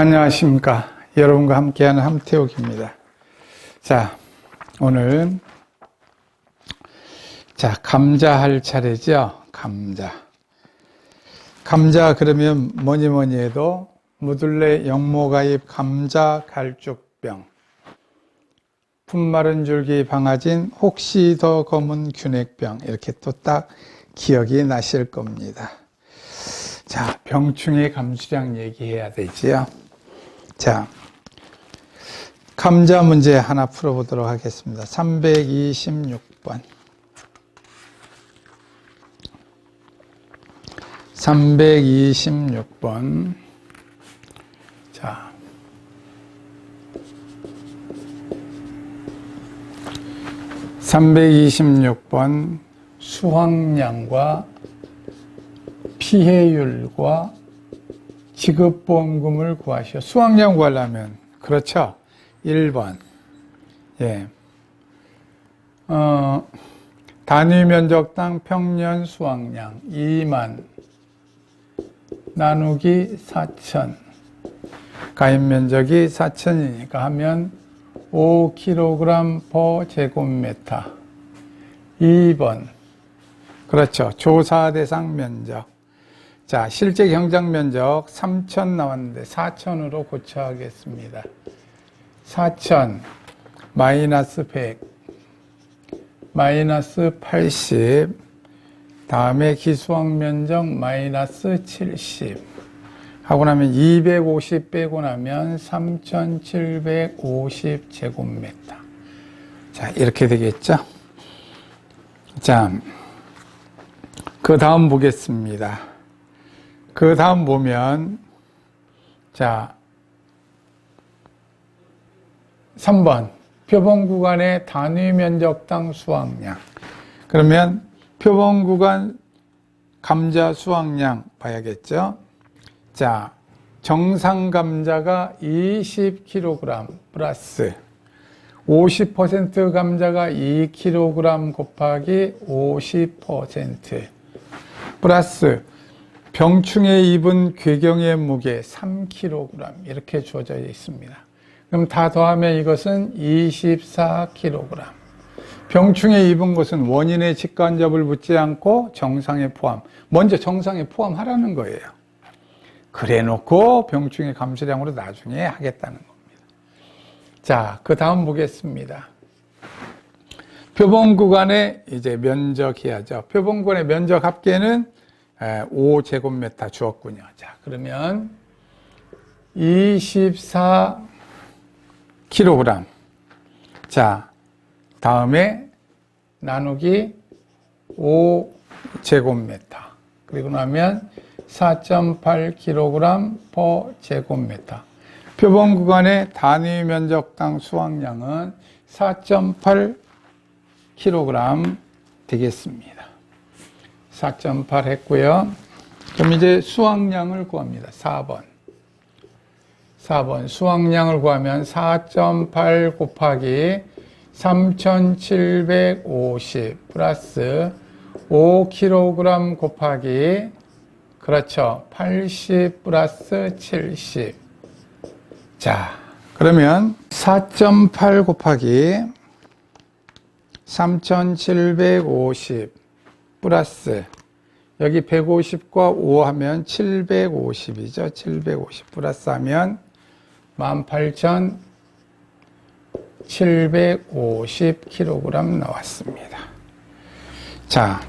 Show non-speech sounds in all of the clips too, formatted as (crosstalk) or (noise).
안녕하십니까. 여러분과 함께하는 함태욱입니다. 자, 오늘, 자, 감자 할 차례죠. 감자. 감자 그러면 뭐니 뭐니 해도 무들레 영모가입 감자 갈죽병. 품마른 줄기 방아진 혹시 더 검은 균핵병. 이렇게 또 딱 기억이 나실 겁니다. 자, 병충해 감수량 얘기해야 되지요. 자, 감자 문제 하나 풀어보도록 하겠습니다. 326번. 326번. 자. (326번) 수확량과 피해율과 지급보험금을 구하시오. 수확량 구하려면, 그렇죠? 1번. 예. 어, 단위 면적당 평년 수확량 2만 나누기 4천. 가입 면적이 4천이니까 하면 5kg per 제곱미터. 2번. 그렇죠. 조사 대상 면적. 자, 실제 경작 면적 3천 나왔는데 4천으로 고쳐하겠습니다. 4천 마이너스 100 마이너스 80 다음에 기수학 면적 마이너스 70 하고 나면 250 빼고 나면 3750 제곱미터. 자 이렇게 되겠죠? 자그 다음 보겠습니다 그 다음 보면 자 3번. 표본 구간의 단위 면적당 수확량. 그러면 표본 구간 감자 수확량 봐야겠죠? 자 정상 감자가 20kg 플러스 50% 감자가 2kg 곱하기 50% 플러스 병충해 입은 괴경의 무게 3kg 이렇게 주어져 있습니다. 그럼 다 더하면 이것은 24kg. 병충해 입은 것은 원인의 직간접을 묻지 않고 정상에 포함. 먼저 정상에 포함하라는 거예요. 그래 놓고 병충해 감소량으로 나중에 하겠다는 겁니다. 자, 그 다음 보겠습니다. 표본 구간의 이제 면적해야죠. 표본 구간의 면적 합계는 5제곱미터 주었군요. 자, 그러면 24 킬로그램. 자, 다음에 나누기 5제곱미터. 그리고 나면 4.8kg per 제곱미터. 표본 구간의 단위 면적당 수확량은 4.8kg 되겠습니다. 4.8 했고요. 그럼 이제 수확량을 구합니다. 4번. 4번 수확량을 구하면 4.8 곱하기 3750 플러스 5kg 곱하기 그렇죠. 80 플러스 70. 자, 그러면 4.8 곱하기 3750 플러스 여기 150과 5 하면 750이죠. 750 플러스 하면 18,750kg 나왔습니다. 자,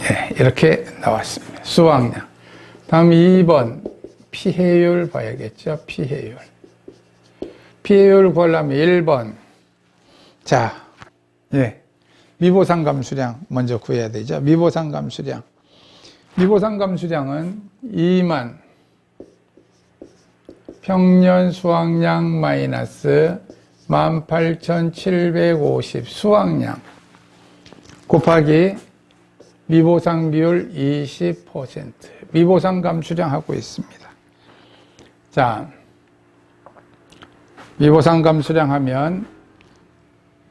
예, 이렇게 나왔습니다. 수확량. 다음 2번 피해율 봐야겠죠. 피해율. 피해율 구하려면 1번. 자, 예. 미보상 감수량 먼저 구해야 되죠. 미보상 감수량. 미보상 감수량은 2만 평년 수확량 마이너스 18,750 수확량 곱하기 미보상 비율 20% 미보상 감수량 하고 있습니다. 자, 미보상 감수량 하면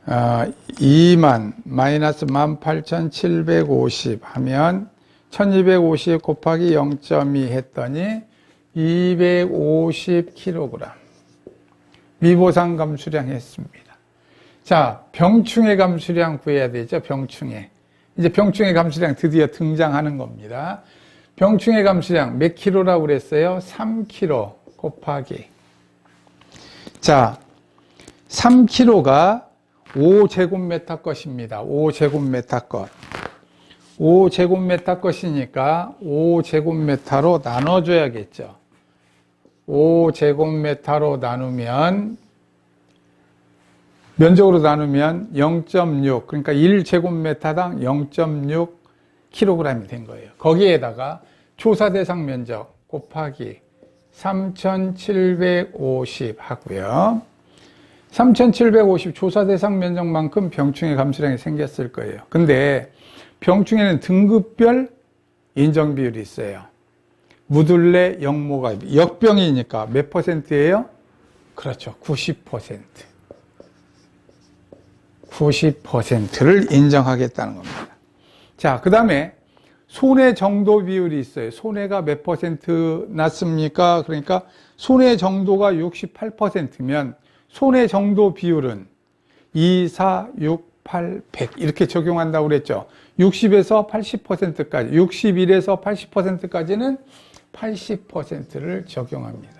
어, 2만 마이너스 18,750 하면 1250 곱하기 0.2 했더니 250kg. 미보상 감수량 했습니다. 자, 병충해 감수량 구해야 되죠. 병충해. 이제 병충해 감수량 드디어 등장하는 겁니다. 병충해 감수량 몇 킬로라고 그랬어요? 3kg 곱하기. 자, 3kg가 5제곱미터 것입니다. 5제곱미터 것. 5제곱미터 것이니까 5제곱미터로 나눠줘야겠죠. 5제곱미터로 나누면 면적으로 나누면 0.6 그러니까 1제곱미터당 0.6 kg이 된 거예요. 거기에다가 조사 대상 면적 곱하기 3,750 하고요. 3,750 조사 대상 면적만큼 병충해 감수량이 생겼을 거예요. 근데 병충해는 등급별 인정 비율이 있어요. 무둘레 역모가 역병이니까 몇 퍼센트예요? 그렇죠. 90%. 90%를 인정하겠다는 겁니다. 자, 그 다음에 손해 정도 비율이 있어요. 손해가 몇 퍼센트 났습니까? 그러니까 손해 정도가 68%면 손해 정도 비율은 2, 4, 6, 8, 100 이렇게 적용한다고 그랬죠. 60에서 80%까지, 61에서 80%까지는 80%를 적용합니다.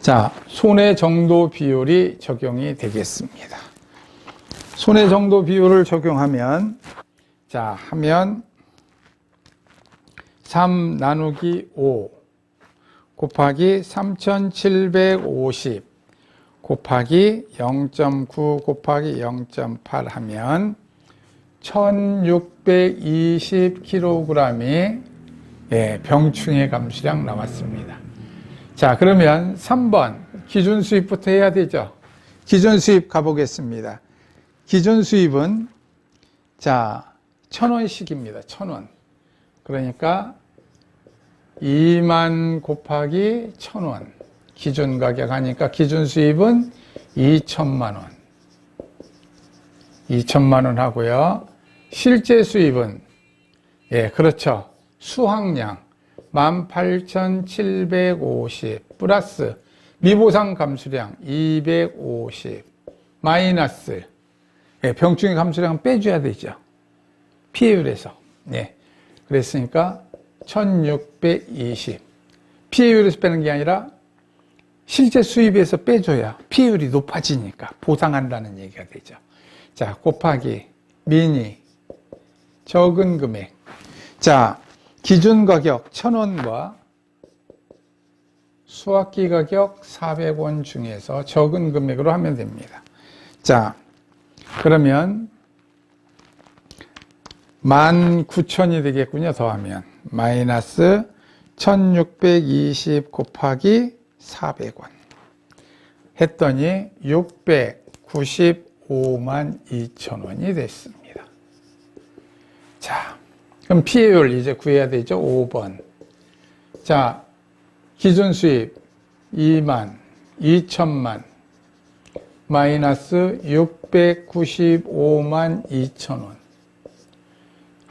자, 손해 정도 비율이 적용이 되겠습니다. 손해 정도 비율을 적용하면 자, 하면 3 나누기 5 곱하기 3750 곱하기 0.9 곱하기 0.8 하면 1620kg이 예, 병충해 감수량 나왔습니다. 자, 그러면 3번 기준 수입부터 해야 되죠. 기준 수입 가보겠습니다. 기준 수입은 자, 천 원씩입니다. 천 원. 그러니까 2만 곱하기 천 원. 기준 가격 하니까 기준 수입은 2천만 원. 2천만 원 하고요. 실제 수입은 예, 그렇죠. 수확량 18,750 플러스 미보상 감수량 250 마이너스 예, 병충해 감수량 빼줘야 되죠. 피해율에서. 네. 그랬으니까 1620. 피해율에서 빼는 게 아니라 실제 수입에서 빼줘야 피해율이 높아지니까 보상한다는 얘기가 되죠. 자, 곱하기 미니 적은 금액. 자, 기준 가격 1000원과 수확기 가격 400원 중에서 적은 금액으로 하면 됩니다. 자, 그러면 19,000이 되겠군요. 더하면 마이너스 1620 곱하기 400원 했더니 695만 2천원이 됐습니다. 자, 그럼 피해율 이제 구해야 되죠. 5번. 자, 기준 수입 2만 2천만 마이너스 695만 2천원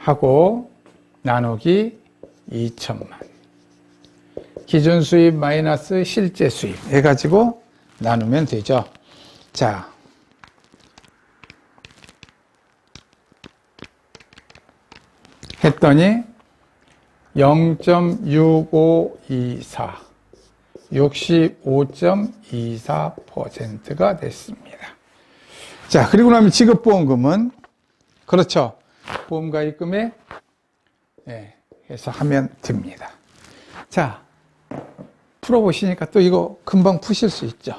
하고 나누기 2천만 기준 수입 마이너스 실제 수입 해가지고 나누면 되죠. 자, 했더니 0.6524 65.24%가 됐습니다. 자, 그리고 나면 지급보험금은 그렇죠. 보험가입금에 예, 해서 하면 됩니다. 자, 풀어보시니까 또 이거 금방 푸실 수 있죠.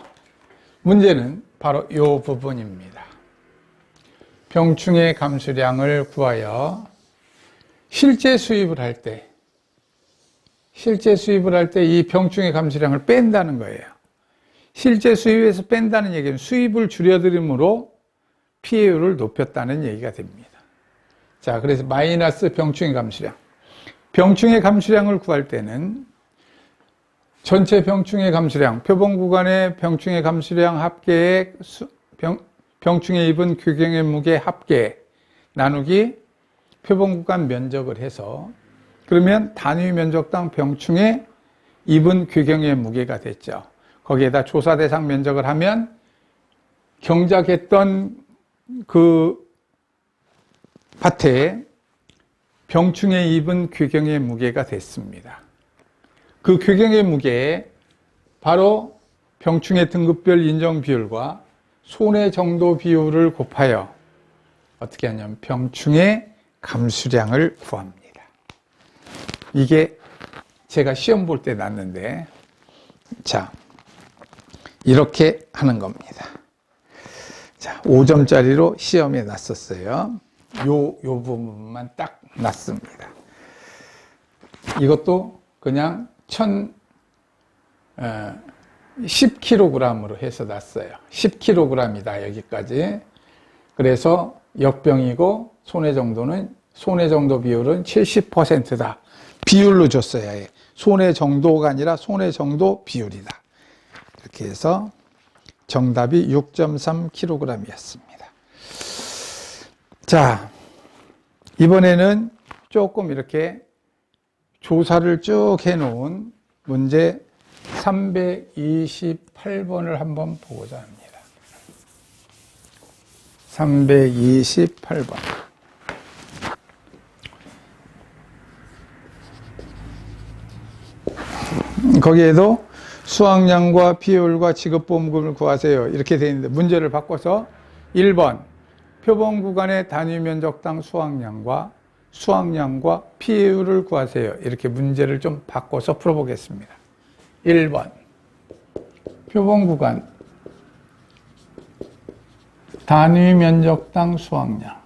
문제는 바로 이 부분입니다. 병충해 감수량을 구하여 실제 수입을 할 때, 실제 수입을 할 때 이 병충해 감수량을 뺀다는 거예요. 실제 수입에서 뺀다는 얘기는 수입을 줄여드림으로 피해율을 높였다는 얘기가 됩니다. 자, 그래서 마이너스 병충해 감수량. 병충해 감수량을 구할 때는 전체 병충해 감수량, 표본 구간의 병충해 감수량 합계액 수, 병, 병충해 입은 규경의 무게 합계 나누기 표본 구간 면적을 해서 그러면 단위 면적당 병충해 입은 규경의 무게가 됐죠. 거기에다 조사 대상 면적을 하면 경작했던 그 밭에 병충해 입은 규경의 무게가 됐습니다. 그 규경의 무게에 바로 병충해 등급별 인정 비율과 손해 정도 비율을 곱하여 어떻게 하냐면 병충해 감수량을 구합니다. 이게 제가 시험 볼 때 났는데 자 이렇게 하는 겁니다. 자 5점짜리로 시험에 났었어요. 요, 요 부분만 딱 났습니다. 이것도 그냥 천, 어, 10kg으로 해서 났어요. 10kg이다, 여기까지. 그래서 역병이고, 손해 정도는, 손해 정도 비율은 70%다. 비율로 줬어요. 아예. 손해 정도가 아니라 손해 정도 비율이다. 이렇게 해서 정답이 6.3kg이었습니다. 자, 이번에는 조금 이렇게 조사를 쭉 해놓은 문제 328번을 한번 보고자 합니다. 328번. 거기에도 수확량과 비율과 지급보험금을 구하세요. 이렇게 되어 있는데 문제를 바꿔서 1번 표본 구간의 단위 면적당 수확량과 수확량과 비율을 구하세요. 이렇게 문제를 좀 바꿔서 풀어보겠습니다. 1번 표본 구간 단위 면적당 수확량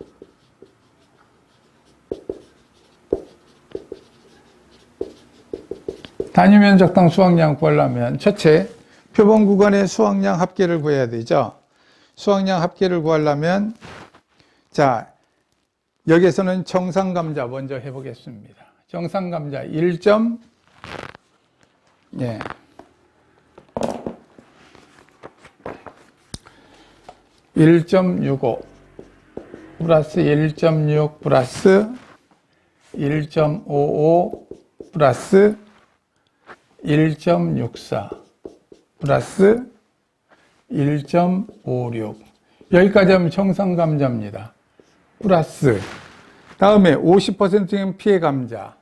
단위 면적당 수확량 구하려면 첫째 표본 구간의 수확량 합계를 구해야 되죠. 수확량 합계를 구하려면 자 여기에서는 정상 감자 먼저 해보겠습니다. 정상 감자 1. 예. (1.65) 플러스 1.6 플러스 1.55 플러스 1.64 플러스 1.56 여기까지 하면 정상 감자입니다. 플러스 다음에 50%인 피해 감자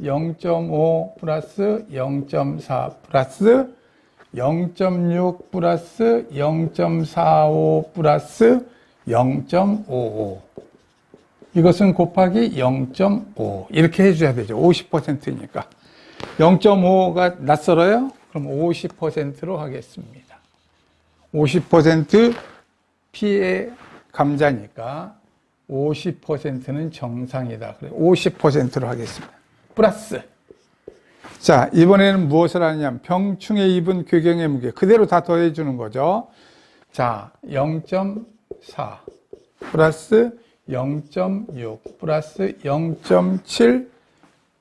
0.5 플러스 0.4 플러스 0.6 플러스 0.45 플러스 0.55 이것은 곱하기 0.5 이렇게 해줘야 되죠. 50%니까 0.5가 낯설어요? 그럼 50%로 하겠습니다. 50% 피해 감자니까 50%는 정상이다. 그래 50%로 하겠습니다. 플러스. 자, 이번에는 무엇을 하냐면 병충해 입은 괴경의 무게 그대로 다 더해 주는 거죠. 자, 0.4 플러스 0.6 플러스 0.7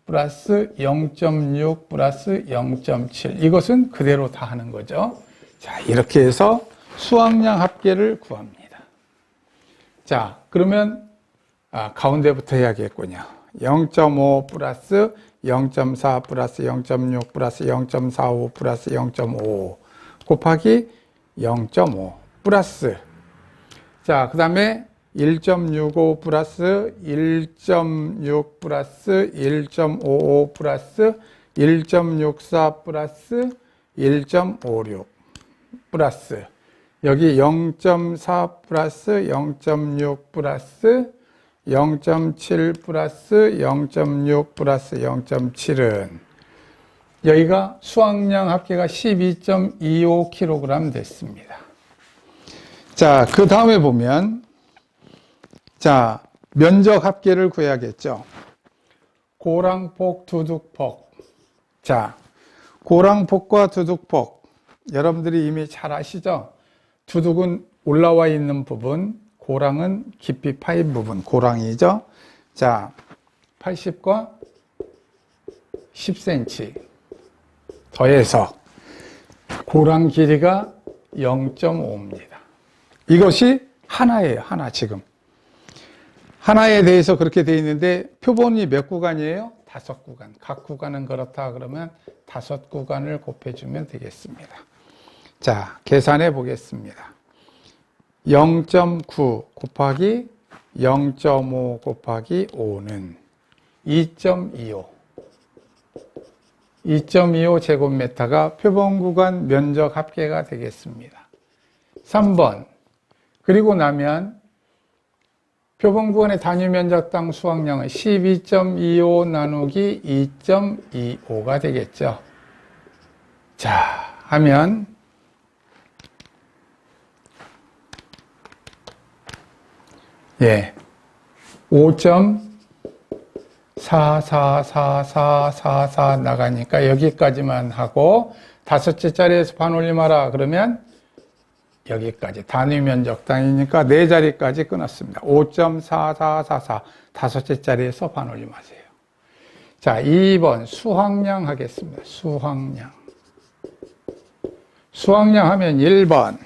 플러스 0.6 플러스 0.7 이것은 그대로 다 하는 거죠. 자, 이렇게 해서 수확량 합계를 구합니다. 자, 그러면 아, 가운데부터 해야겠군요. 0.5 플러스 0.4 플러스 0.6 플러스 0.45 플러스 0.5 곱하기 0.5 플러스 자, 그 다음에 1.65 플러스 1.6 플러스 1.55 플러스 1.64 플러스 1.56 플러스 여기 0.4 플러스 0.6 플러스 0.7 플러스 0.6 플러스 0.7은 여기가 수확량 합계가 12.25kg 됐습니다. 자, 그 다음에 보면 자, 면적 합계를 구해야겠죠. 고랑폭, 두둑폭. 자, 고랑폭과 두둑폭. 여러분들이 이미 잘 아시죠? 두둑은 올라와 있는 부분, 고랑은 깊이 파인 부분, 고랑이죠. 자, 80과 10cm 더해서 고랑 길이가 0.5입니다. 이것이 하나예요, 하나 지금. 하나에 대해서 그렇게 돼 있는데 표본이 몇 구간이에요? 다섯 구간. 각 구간은 그렇다 그러면 다섯 구간을 곱해주면 되겠습니다. 자, 계산해 보겠습니다. 0.9 곱하기 0.5 곱하기 5는 2.25. 2.25 제곱미터가 표본 구간 면적 합계가 되겠습니다. 3번. 그리고 나면 표본 구간의 단위 면적당 수확량은 12.25 나누기 2.25가 되겠죠. 자, 하면 예. 5.444444 나가니까 여기까지만 하고 다섯째 자리에서 반 올림하라 그러면 여기까지 단위 면적당이니까 네 자리까지 끊었습니다. 5.4444 다섯째 자리에서 반 올림하세요. 자, 2번 수확량 하겠습니다. 수확량. 수확량 하면 1번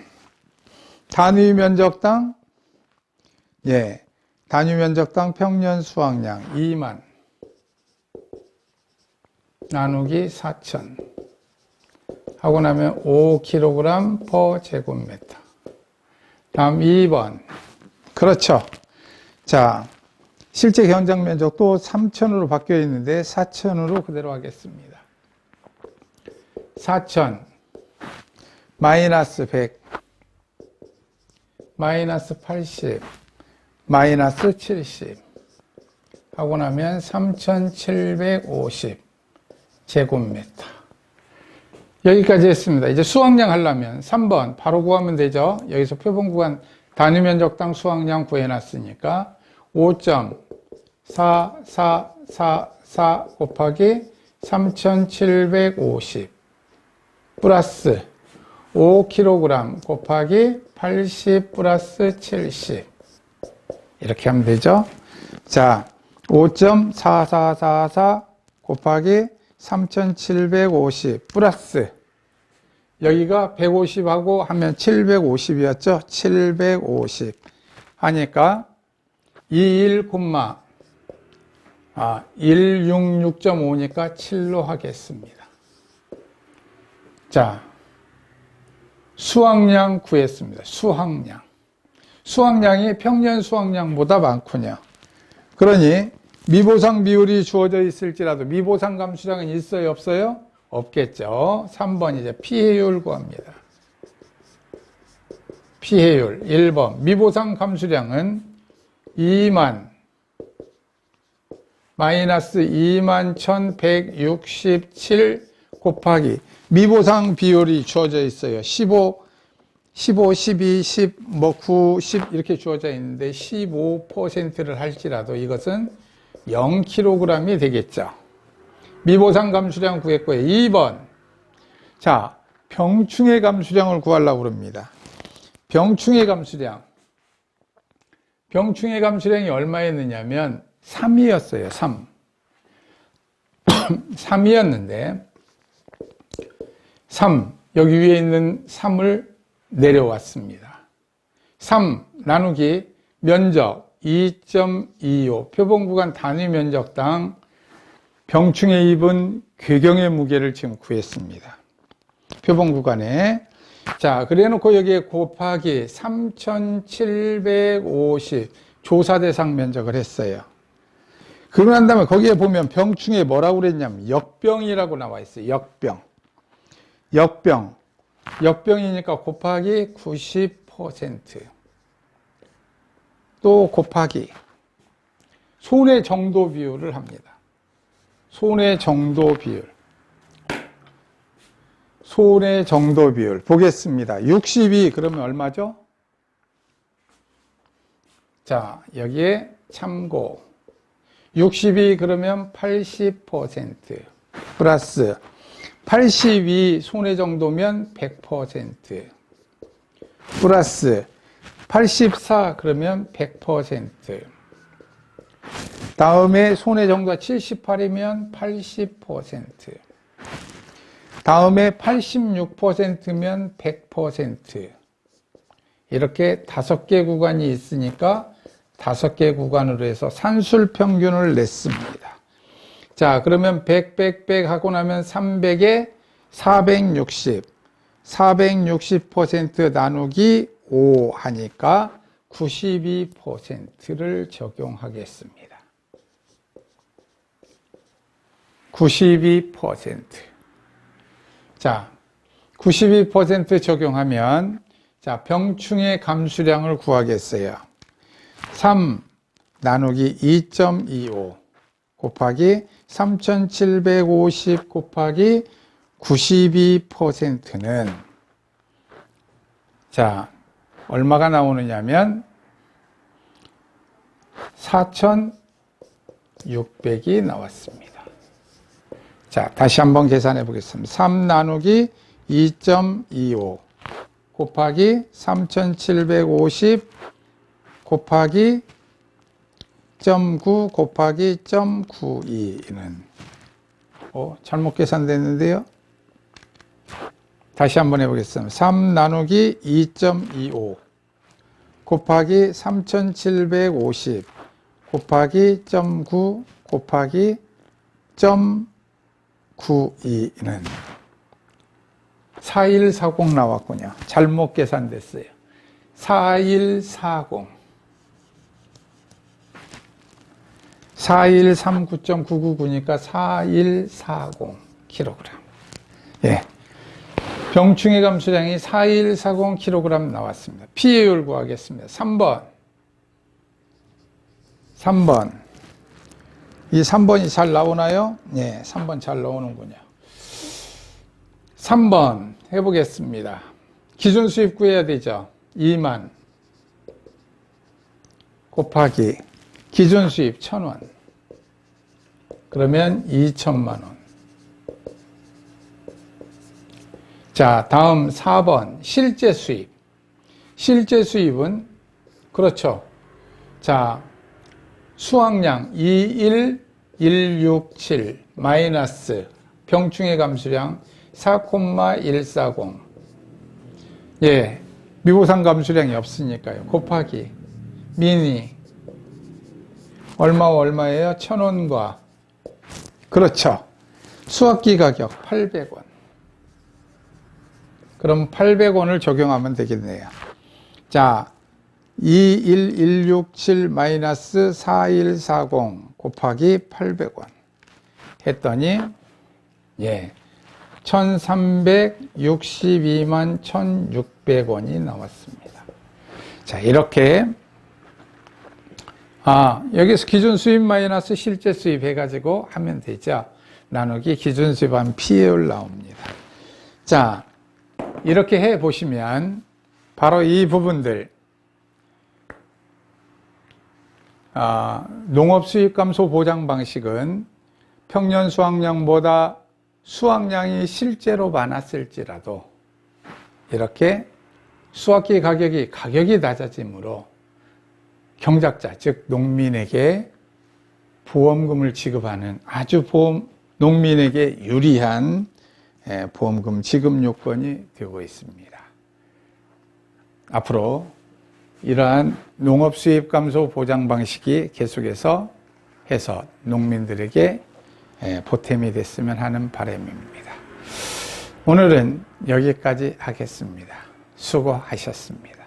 단위 면적당 예. 단위 면적당 평년 수확량 2만 나누기 4천 하고 나면 5kg per 제곱미터. 다음 2번. 그렇죠. 자, 실제 현장 면적도 3천으로 바뀌어 있는데 4천으로 그대로 하겠습니다. 4천 마이너스 100 마이너스 80 마이너스 70 하고 나면 3750 제곱미터 여기까지 했습니다. 이제 수확량 하려면 3번 바로 구하면 되죠. 여기서 표본 구간 단위 면적당 수확량 구해놨으니까 5.4444 곱하기 3750 플러스 5kg 곱하기 80 플러스 70 이렇게 하면 되죠. 자, 5.4444 곱하기 3750 플러스 여기가 150하고 하면 750이었죠. 750 하니까 21, 아, 166.5니까 7로 하겠습니다. 자, 수확량 구했습니다. 수확량. 수확량이 평년 수확량보다 많군요. 그러니 미보상 비율이 주어져 있을지라도 미보상 감수량은 있어요, 없어요? 없겠죠. 3번 이제 피해율 구합니다. 피해율 1번 미보상 감수량은 2만 마이너스 2만 1167 곱하기 미보상 비율이 주어져 있어요. 15 15, 12, 10, 뭐 9, 10 이렇게 주어져 있는데 15%를 할지라도 이것은 0kg이 되겠죠. 미보상 감수량 구했고요. 2번. 자, 병충해 감수량을 구하려고 그럽니다. 병충해 감수량. 병충해 감수량이 얼마였느냐면 3이었어요. 3. 3이었는데 (coughs) 3 여기 위에 있는 3을 내려왔습니다. 3 나누기 면적 2.25 표본 구간 단위 면적당 병충해 입은 궤경의 무게를 지금 구했습니다. 표본 구간에 자 그래 놓고 여기에 곱하기 3750 조사 대상 면적을 했어요. 그러고 난 다음에 거기에 보면 병충해 뭐라고 그랬냐면 역병이라고 나와 있어요. 역병. 역병. 역병이니까 곱하기 90%. 또 곱하기 손의 정도 비율을 합니다. 손의 정도 비율. 손의 정도 비율. 보겠습니다. 62 그러면 얼마죠? 자, 여기에 참고. 62 그러면 80% 플러스 82 손해 정도면 100% 플러스 84 그러면 100% 다음에 손해 정도가 78이면 80% 다음에 86%면 100% 이렇게 다섯 개 구간이 있으니까 다섯 개 구간으로 해서 산술 평균을 냈습니다. 자, 그러면 100, 100, 100 하고 나면 300에 460. 460% 나누기 5 하니까 92%를 적용하겠습니다. 92%. 자, 92% 적용하면 자, 병충해 감수량을 구하겠어요. 3 나누기 2.25 곱하기 3750 곱하기 92%는 자, 얼마가 나오느냐면 4,600이 나왔습니다. 자, 다시 한번 계산해 보겠습니다. 3 나누기 2.25 곱하기 3,750 곱하기 0.9 곱하기 0.92는 어, 잘못 계산됐는데요. 다시 한번 해보겠습니다. 3 나누기 2.25 곱하기 3750 곱하기 0.9 곱하기 0.92는 4140 나왔군요. 잘못 계산됐어요. 4140 4139.999니까 4140 kg. 예. 병충해 감수량이 4140 kg 나왔습니다. 피해율 구하겠습니다. 3번. 3번. 이 3번이 잘 나오나요? 예, 3번 잘 나오는군요. 3번 해보겠습니다. 기준 수입 구해야 되죠. 2만 곱하기 기준 수입 1000원. 그러면 2천만 원. 자, 다음 4번 실제 수입. 실제 수입은 그렇죠. 자, 수확량 21167 마이너스 병충해 감수량 4,140. 예. 미보상 감수량이 없으니까요. 곱하기 미니 얼마 얼마예요? 천 원과 그렇죠. 수학기 가격 800원. 그럼 800원을 적용하면 되겠네요. 자, 21167 마이너스 4140 곱하기 800원 했더니 예. 1362만 1600원이 나왔습니다. 자, 이렇게 아, 여기서 기준 수입 마이너스 실제 수입 해가지고 하면 되죠. 나누기 기준 수입하면 피해율 나옵니다. 자, 이렇게 해 보시면 바로 이 부분들 아, 농업 수입 감소 보장 방식은 평년 수확량보다 수확량이 실제로 많았을지라도 이렇게 수확기 가격이 가격이 낮아지므로 경작자 즉 농민에게 보험금을 지급하는 아주 보험 농민에게 유리한 예, 보험금 지급 요건이 되고 있습니다. 앞으로 이러한 농업 수입 감소 보장 방식이 계속해서 해서 농민들에게 예, 보탬이 됐으면 하는 바람입니다. 오늘은 여기까지 하겠습니다. 수고하셨습니다.